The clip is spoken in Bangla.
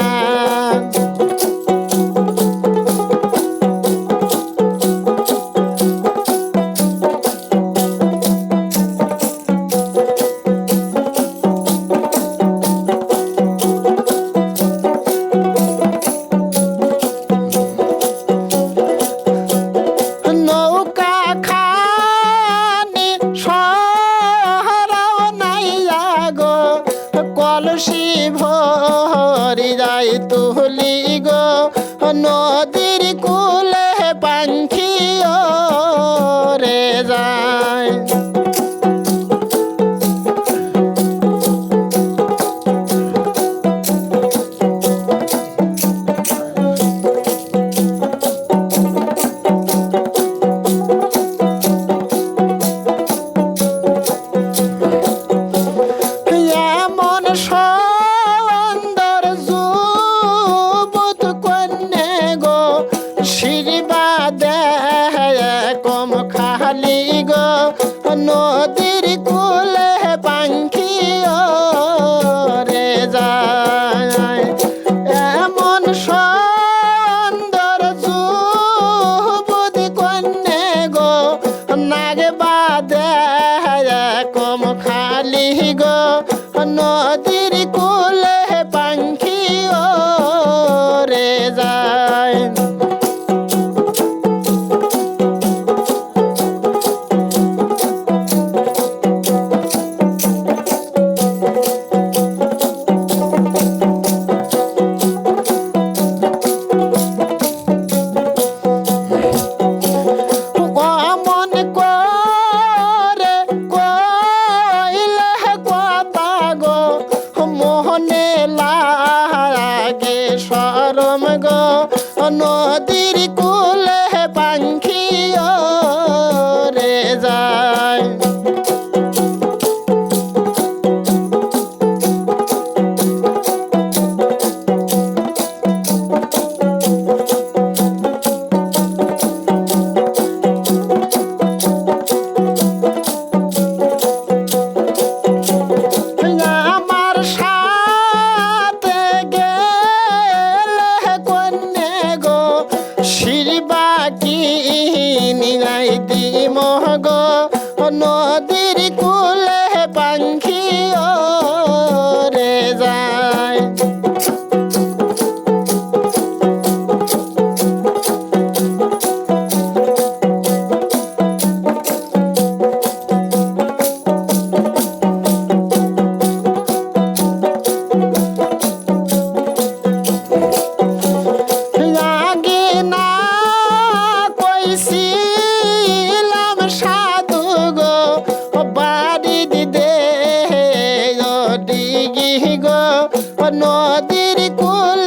难。bank. দিয়া লাগে সরম গো নদীর কুলে পাঙ্খিও রে যা মহাগ নদীর কুলে পাখি গো নদীর কুল